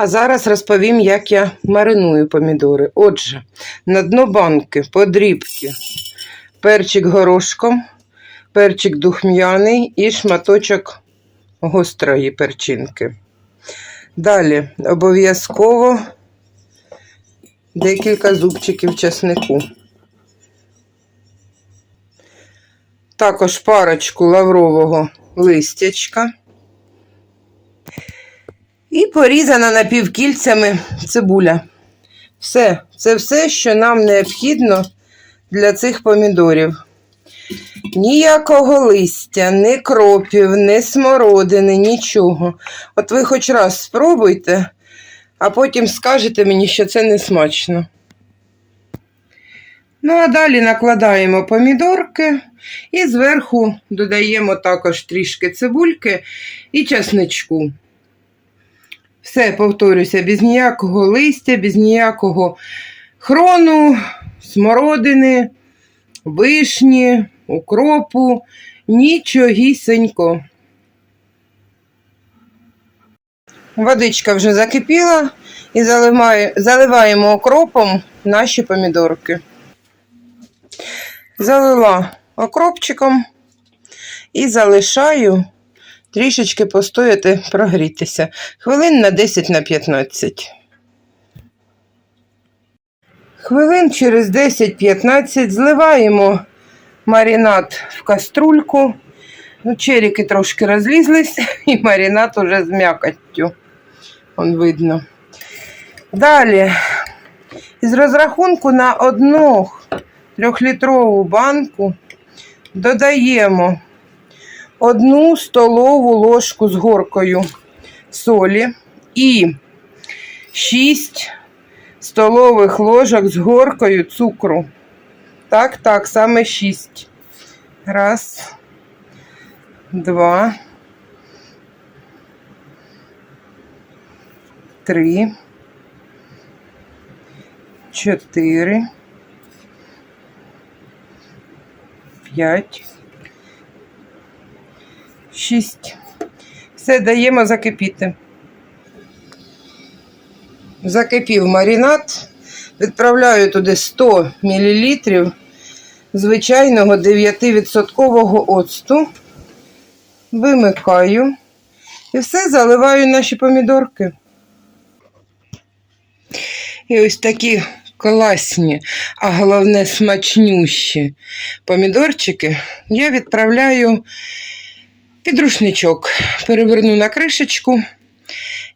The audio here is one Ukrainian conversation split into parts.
А зараз розповім, як я мариную помідори. Отже, на дно банки подрібки, перчик горошком, перчик духм'яний і шматочок гострої перчинки. Далі обов'язково декілька зубчиків чеснику. Також парочку лаврового листячка. І порізана напівкільцями цибуля. Все, це все, що нам необхідно для цих помідорів. Ніякого листя, ні кропів, ні смородини, нічого. От ви хоч раз спробуйте, а потім скажете мені, що це не смачно. Ну, а далі накладаємо помідорки і зверху додаємо також трішки цибульки і часничку. Все, повторюся, без ніякого листя, без ніякого хрону, смородини, вишні, укропу, нічогісенько. Водичка вже закипіла і заливаємо окропом наші помідорки. Залила окропчиком і залишаю трішечки постояти, прогрітися. Хвилин на 10 на 15. Хвилин через 10-15 зливаємо маринад в каструльку. Ну, черіки трошки розлізлись, і маринад уже з м'якоттю. Он видно. Далі, із розрахунку на одну трьохлітрову банку додаємо одну столову ложку з горкою солі і 6 столових ложок з горкою цукру. Так, так, саме 6. Раз, два, три, чотири, п'ять. 6. Все даємо закипіти. Закипів маринад. Відправляю туди 100 мл звичайного 9% оцту. Вимикаю. І все заливаю наші помідорки. І ось такі класні, а головне смачнющі помідорчики я відправляю під рушничок. Переверну на кришечку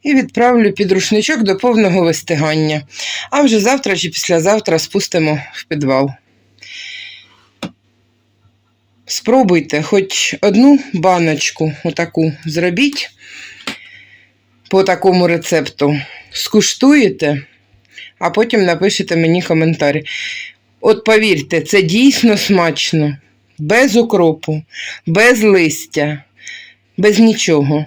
і відправлю під рушничок до повного вистигання. А вже завтра чи післязавтра спустимо в підвал. Спробуйте хоч одну баночку отаку зробіть по такому рецепту. Скуштуєте, а потім напишете мені коментар. От повірте, це дійсно смачно. Без укропу, без листя, без нічого.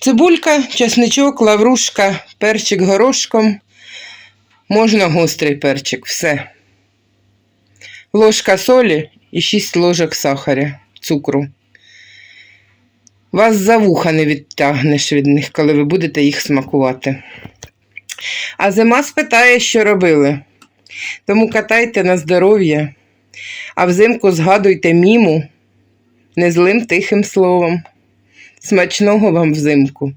Цибулька, чесничок, лаврушка, перчик горошком. Можна гострий перчик, все. Ложка солі і 6 ложок сахаря, цукру. Вас за вуха не відтягнеш від них, коли ви будете їх смакувати. А зима спитає, що робили. Тому катайте на здоров'я, а взимку згадуйте міму незлим тихим словом. Смачного вам взимку!